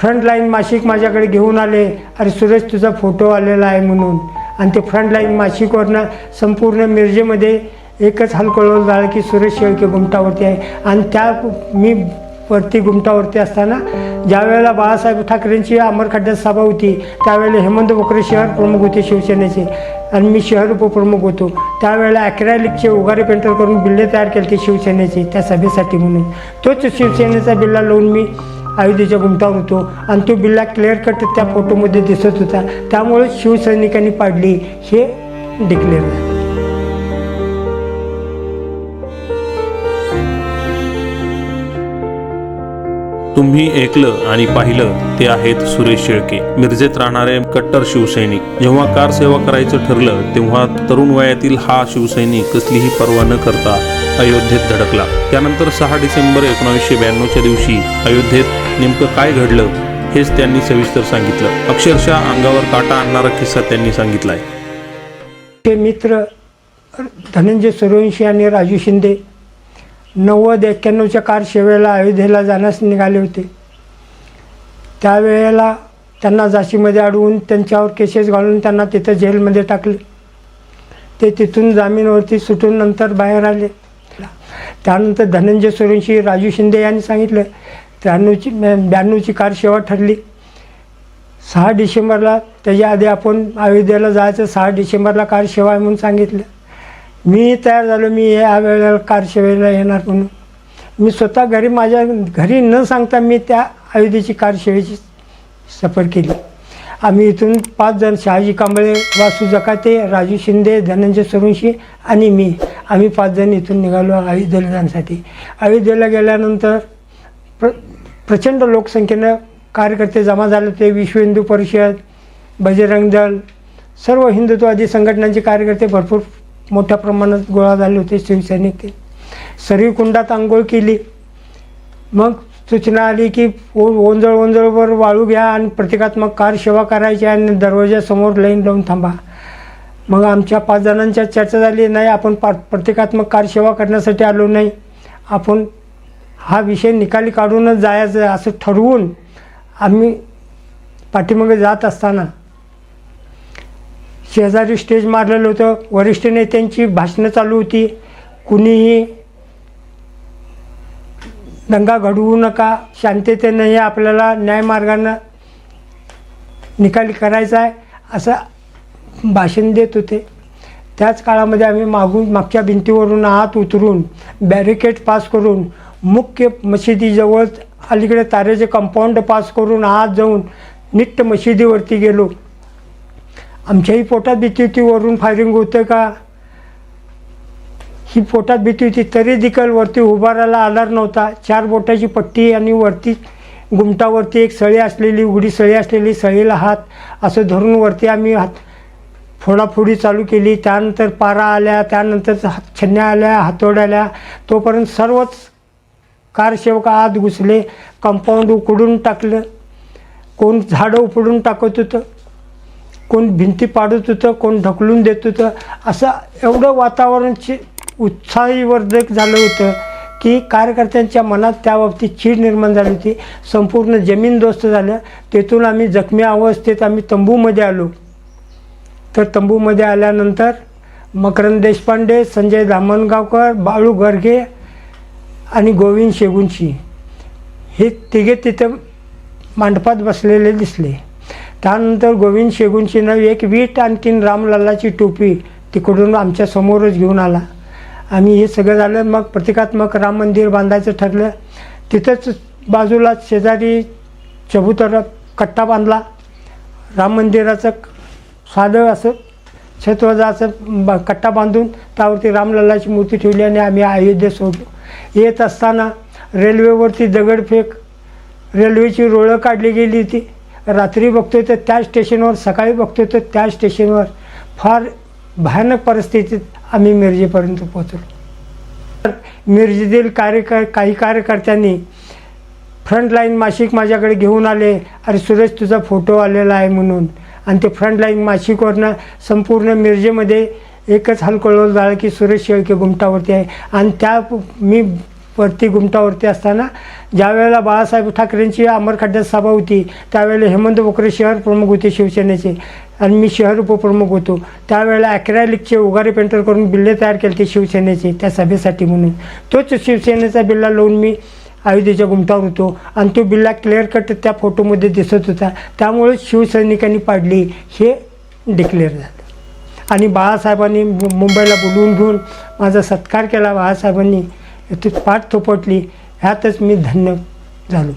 Front line मासिक माझ्याकडे घेऊन आले. अरे सुरेश तुझा फोटो आलेला आहे म्हणून. आणि ते फ्रंट लाईन मासिकवरनं संपूर्ण मिरजेमध्ये एकच हलकळवळ झालं की सुरेश शेळके गुमटावरती आहे. आणि त्या मी वरती गुमटावरती असताना ज्या वेळेला बाळासाहेब ठाकरेंची अमरखड्ड्यात सभा होती त्यावेळेला हेमंत बोकरे शहर प्रमुख होते शिवसेनेचे. आणि मी शहर उपप्रमुख होतो. त्यावेळेला अॅक्रॅलिकचे उगारे पेंटर करून बिल्ले तयार केले ते शिवसेनेचे त्या सभेसाठी म्हणून. तोच शिवसेनेचा बिल्ला लावून मी अयोध्येच्या गुमटावर होतो आणि तो बिल्ला क्लिअर कट त्या फोटोमध्ये दिसत होता. त्यामुळे शिवसैनिकांनी पाडली हे डिक्लेअर झालं तुम्ही ऐकलं आणि पाहिलं ते आहेत सुरेश शेळके. मिरजेत राहणारे कट्टर शिवसैनिक. जेव्हा कार सेवा करायचं ठरलं तेव्हा तरुण वयातील हा शिवसैनिक कसलीही पर्वा न करता अयोध्येत धडकला. त्यानंतर सहा डिसेंबर एकोणीसशे ब्याण्णवच्या दिवशी अयोध्येत नेमकं काय घडलं हेच त्यांनी सविस्तर सांगितलं. अक्षरशः अंगावर काटा आणणारा किस्सा त्यांनी सांगितलाय. ते मित्र धनंजय सूर्यवंशी आणि राजू शिंदे नव्वद एक्क्याण्णवच्या कार सेवेला अयोध्येला जाण्यास निघाले होते. त्यावेळेला त्यांना झाशीमध्ये अडवून त्यांच्यावर केसेस घालून त्यांना तिथं जेलमध्ये टाकले. ते तिथून जामीनवरती सुटून नंतर बाहेर आले. त्यानंतर धनंजय सोरेंशी राजू शिंदे यांनी सांगितलं त्र्याण्णवची ब्याण्णवची कार सेवा ठरली. सहा डिसेंबरला त्याच्या आधी आपण अयोध्येला जायचं सहा डिसेंबरला कार सेवा आहे म्हणून सांगितलं. मी तयार झालो मी या वेळेला कारशेवेला येणार म्हणून. मी स्वतः घरी माझ्या घरी न सांगता मी त्या अयोध्येची कारशेवेची सफर केली. आम्ही इथून पाच जण शहाजी कांबळे वासू जकाते राजू शिंदे धनंजय सरुंशी आणि मी आम्ही पाच जण इथून निघालो अयोध्येला जाण्यासाठी अयोध्येला गेल्यानंतर प्र प्रचंड लोकसंख्येनं कार्यकर्ते जमा झाले होते विश्व हिंदू परिषद बजरंग दल सर्व हिंदुत्ववादी संघटनांचे कार्यकर्ते भरपूर मोठ्या प्रमाणात गोळा झाले होते शिवसैनिक. सरी कुंडात आंघोळ केली. मग सूचना आली की ओ ओंजळ ओंजळवर वाळू घ्या आणि प्रतिकात्मक कार सेवा करायची आणि दरवाजासमोर लाईन लावून थांबा. मग आमच्या पाच जणांच्या चर्चा झाली नाही आपण पा प्रतिकात्मक कार सेवा करण्यासाठी आलो नाही. आपण हा विषय निकाली काढूनच जायचं असं ठरवून आम्ही पाठीमागे जात असताना शेजारी स्टेज मारलेलं होतं. वरिष्ठ नेत्यांची भाषणं चालू होती. कुणीही दंगा घडवू नका. शांततेनं हे आपल्याला न्यायमार्गानं निकाली करायचा आहे असं भाषण देत होते. त्याच काळामध्ये आम्ही मागून मागच्या भिंतीवरून आत उतरून बॅरिकेड पास करून मुख्य मशिदीजवळ अलीकडे तारेचे कंपाऊंड पास करून आत जाऊन निट्ट मशिदीवरती गेलो. आमच्याही पोटात भीती होती वरून फायरिंग होतं का? ही पोटात भीती होती तरी देखील वरती उभारायला आधार नव्हता. चार बोटाची पट्टी आणि वरती गुमटावरती एक सळी असलेली उघडी सळी असलेली सळीला हात असं धरून वरती आम्ही हात फोडाफोडी चालू केली. त्यानंतर पारा आल्या त्यानंतर छन्या आल्या हातोड्या आल्या. तोपर्यंत सर्वच कारसेवक आत घुसले कंपाऊंड उकडून टाकलं. कोण झाडं उपडून टाकत होतं? कोण भिंती पाडत होतं कोण ढकलून देत होतं असं एवढं वातावरण उत्साहीवर्धक झालं होतं की कार्यकर्त्यांच्या मनात त्याबाबतीत चीड निर्माण झाली होती. संपूर्ण जमीनदोस्त झालं. तेथून आम्ही जखमी अवस्थेत आम्ही तंबूमध्ये आलो. तर तंबूमध्ये आल्यानंतर मकरंद देशपांडे संजय धामणगावकर बाळू गर्गे आणि गोविंद शेगुंशी हे तिघे तिथं मांडपात बसलेले दिसले. त्यानंतर गोविंद शेगुंशीनं एक वीट आणखीन रामलालाची टोपी तिकडून आमच्या समोरच घेऊन आला. आम्ही हे सगळं झालं मग प्रतिकात्मक राम मंदिर बांधायचं ठरलं. तिथंच बाजूला शेजारी चबुतर कट्टा बांधला. राम मंदिराचं साधं असं छतवजाचं ब कट्टा बांधून त्यावरती रामलल्लाची मूर्ती ठेवली आणि आम्ही अयोध्ये सोडलो. येत असताना रेल्वेवरती दगडफेक रेल्वेची रोळं काढली गेली होती. रात्री बघतोय तर त्या स्टेशनवर सकाळी बघतोय तर त्या स्टेशनवर. फार भयानक परिस्थितीत आम्ही मिरजेपर्यंत पोहोचलो. मिरजेतील कार्यकर काही कार्यकर्त्यांनी फ्रंटलाईन मासिक माझ्याकडे घेऊन आले. अरे सुरेश तुझा फोटो आलेला आहे म्हणून. आणि ते फ्रंटलाईन मासिकवरनं संपूर्ण मिरजेमध्ये एकच हलकळवळ झालं की सुरेश शेळके गुमटावरती आहे. आणि त्या मी वरती गुमटावरती असताना ज्यावेळेला बाळासाहेब ठाकरेंची अमरखड्ड्यात सभा होती त्यावेळेला हेमंत बोकरे शहर प्रमुख होते शिवसेनेचे आणि मी शहर उपप्रमुख होतो. त्यावेळेला अॅक्रॅलिकचे उगारे पेंटर करून बिल्ले तयार केले ते शिवसेनेचे त्या सभेसाठी म्हणून. तोच शिवसेनेचा बिल्ला लावून मी अयोध्येच्या गुमटावर होतो आणि तो बिल्ला क्लिअर कट त्या फोटोमध्ये दिसत होता. त्यामुळे शिवसैनिकांनी पाडली हे डिक्लेअर झालं. आणि बाळासाहेबांनी मु- मुंबईला बोलवून घेऊन माझा सत्कार केला. बाळासाहेबांनी ती पाठ थोपटली ह्यातच मी धन्य झालो.